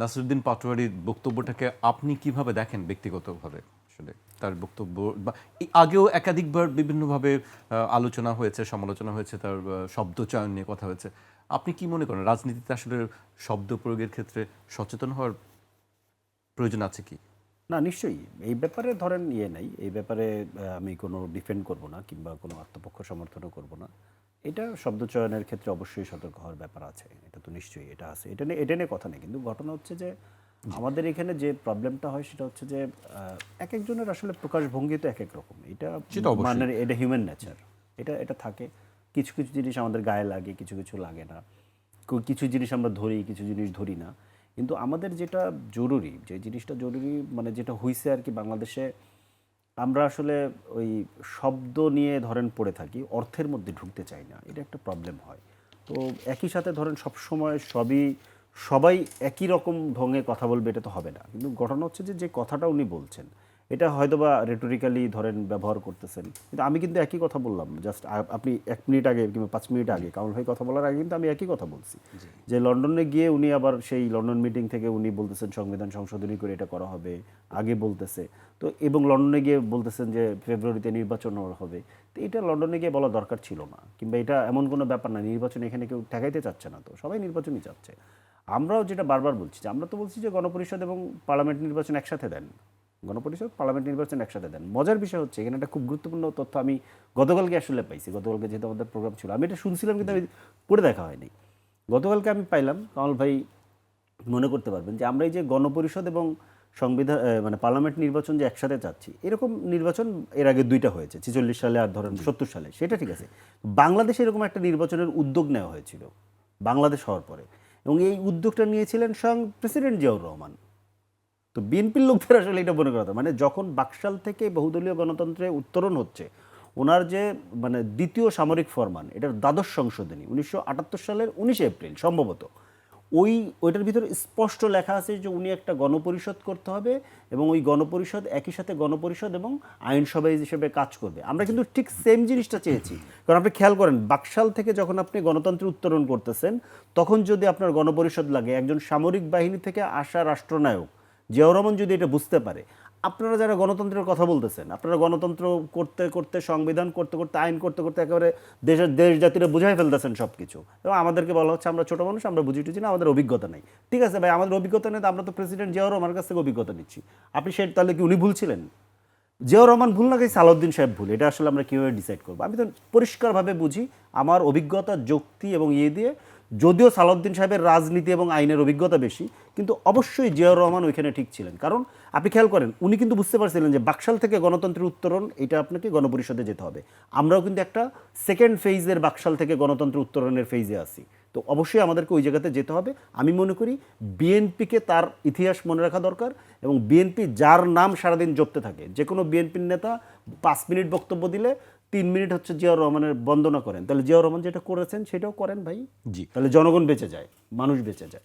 নাসিরুদ্দিন পাটোয়ারির বক্তব্যটাকে আপনি কীভাবে দেখেন ব্যক্তিগতভাবে? আসলে তার বক্তব্য বা আগেও একাধিকবার বিভিন্নভাবে আলোচনা হয়েছে, সমালোচনা হয়েছে, তার শব্দ চয়ন নিয়ে কথা হয়েছে। আপনি কি মনে করেন রাজনীতিতে আসলে শব্দ প্রয়োগের ক্ষেত্রে সচেতন হওয়ার প্রয়োজন আছে কি? না নিশ্চয়ই। এই ব্যাপারে ধরেন ইয়ে নাই। এই ব্যাপারে আমি কোনো ডিফেন্ড করব না কিংবা কোনো আত্মপক্ষ সমর্থনও করব না। এটা শব্দ চয়নের ক্ষেত্রে অবশ্যই সতর্ক হওয়ার ব্যাপার আছে। এটা তো নিশ্চয়ই এটা আছে। এটা নিয়ে এটা নিয়ে কথা নেই। কিন্তু ঘটনা হচ্ছে যে আমাদের এখানে যে প্রবলেমটা হয় সেটা হচ্ছে যে এক একজনের আসলে প্রকাশভঙ্গি তো এক এক রকম। এটা মানে এটা হিউম্যান নেচার এটা এটা থাকে। কিছু কিছু জিনিস আমাদের গায়ে লাগে কিছু কিছু লাগে না। কিছু জিনিস আমরা ধরি কিছু জিনিস ধরি না। কিন্তু আমাদের যেটা জরুরি, যে জিনিসটা জরুরি মানে যেটা হয়েছে আর কি বাংলাদেশে, আমরা আসলে ওই শব্দ নিয়ে ধরেন পড়ে থাকি, অর্থের মধ্যে ঢুকতে চাই না, এটা একটা প্রবলেম হয়। তো একই সাথে ধরেন সবসময় সবই, সবাই একই রকম ঢঙে কথা বলবে, এটা তো হবে না। কিন্তু ঘটনা হচ্ছে যে যে কথাটা উনি বলছেন এটা হয়তোবা রেটোরিক্যালি ধরেন ব্যবহার করতেছেন। কিন্তু আমি কিন্তু একই কথা বললাম জাস্ট আপনি এক মিনিট আগে কিংবা পাঁচ মিনিট আগে কামাল ভাই কথা বলার আগে কিন্তু আমি একই কথা বলছি। যে লন্ডনে গিয়ে উনি আবার সেই লন্ডন মিটিং থেকে উনি বলতেছেন সংবিধান সংশোধনী করে এটা করা হবে। আগে বলতেছে। তো এবং লন্ডনে গিয়ে বলতেছেন যে ফেব্রুয়ারিতে নির্বাচন হবে। তো এটা লন্ডনে গিয়ে বলা দরকার ছিল না। কিংবা এটা এমন কোনো ব্যাপার না নির্বাচন এখানে কেউ ঠেকাইতে চাচ্ছে না তো সবাই নির্বাচনই চাচ্ছে। আমরাও যেটা বারবার বলছি যে আমরা তো বলছি যে গণপরিষদ এবং পার্লামেন্ট নির্বাচন একসাথে দেন। গণপরিষদ পার্লামেন্ট নির্বাচন একসাথে দেন। মজার বিষয় হচ্ছে এখানে একটা খুব গুরুত্বপূর্ণ তথ্য আমি গতকালকে আসলে পাইছি। গতকালকে যেহেতু আমাদের প্রোগ্রাম ছিল আমি এটা শুনছিলাম কিন্তু আমি পড়ে দেখা হয়নি। গতকালকে আমি পাইলাম কামাল ভাই মনে করতে পারবেন যে আমরা এই যে গণপরিষদ এবং সংবিধান মানে পার্লামেন্ট নির্বাচন যে একসাথে চাচ্ছি এরকম নির্বাচন এর আগে দুইটা হয়েছে ছেচল্লিশ সালে আর ধরেন সত্তর সালে। সেটা ঠিক আছে। বাংলাদেশে এরকম একটা নির্বাচনের উদ্যোগ নেওয়া হয়েছিল বাংলাদেশ হওয়ার পরে। এবং এই উদ্যোগটা নিয়েছিলেন স্বয়ং প্রেসিডেন্ট জিয়াউর রহমান। তো বিএনপির লোকদের আসলে এটা মনে করা মানে যখন বাকশাল থেকে বহুদলীয় গণতন্ত্রে উত্তরণ হচ্ছে, ওনার যে মানে দ্বিতীয় সামরিক ফরমান, এটার দ্বাদশ সংশোধনী, উনিশশো আটাত্তর সালের উনিশে এপ্রিল সম্ভবত, ওই, ওইটার ভিতরে স্পষ্ট লেখা আছে যে উনি একটা গণপরিষদ করতে হবে এবং ওই গণপরিষদ একই সাথে গণপরিষদ এবং আইনসভা হিসেবে কাজ করবে। আমরা কিন্তু ঠিক সেম জিনিসটা চেয়েছি। কারণ আপনি খেয়াল করেন, বাকশাল থেকে যখন আপনি গণতন্ত্রে উত্তরণ করতেছেন, তখন যদি আপনার গণপরিষদ লাগে, একজন সামরিক বাহিনী থেকে আসা রাষ্ট্রনায়ক জিয়াউর রহমান যদি এটা বুঝতে পারে, আপনারা যারা গণতন্ত্রের কথা বলতেছেন, আপনারা গণতন্ত্র করতে করতে, সংবিধান করতে করতে, আইন করতে করতে একেবারে দেশের, দেশ জাতিরা বুঝাই ফেলতেছেন সব কিছু এবং আমাদেরকে বলা হচ্ছে, আমরা ছোট মানুষ, আমরা বুঝি টুঝি না, আমাদের অভিজ্ঞতা নেই। ঠিক আছে ভাই, আমাদের অভিজ্ঞতা নেই আমরা তো প্রেসিডেন্ট জিয়াউর রহমানের কাছ থেকে অভিজ্ঞতা নিচ্ছি। আপনি সে তাহলে কি উনি ভুলছিলেন জিয়াউর রহমান ভুল না কি সালাউদ্দিন সাহেব ভুল? এটা আসলে আমরা কীভাবে ডিসাইড করব? আমি তো পরিষ্কারভাবে বুঝি, আমার অভিজ্ঞতা, যুক্তি এবং ইয়ে দিয়ে যদিও সালাউদ্দিন সাহেবের রাজনীতি এবং আইনের অভিজ্ঞতা বেশি, কিন্তু অবশ্যই জিয়াউর রহমান ওইখানে ঠিক ছিলেন। কারণ আপনি খেয়াল করেন, উনি কিন্তু বুঝতে পারছিলেন যে বাকশাল থেকে গণতন্ত্রের উত্তরণ, এটা আপনাকে গণপরিষদে যেতে হবে। আমরাও কিন্তু একটা সেকেন্ড ফেজের বাকশাল থেকে গণতন্ত্র উত্তরণের ফেজে আছি। তো অবশ্যই আমাদেরকে ওই জায়গাতে যেতে হবে। আমি মনে করি বিএনপিকে তার ইতিহাস মনে রাখা দরকার এবং বিএনপি যার নাম সারাদিন জপতে থাকে যে কোনো বিএনপির নেতা পাঁচ মিনিট বক্তব্য দিলে তিন মিনিট হচ্ছে জিয়াউর রহমানের বন্দনা করেন। তাহলে জিয়াউর রহমান যেটা করেছেন সেটাও করেন ভাই। জি। তাহলে জনগণ বেঁচে যায় মানুষ বেঁচে যায়।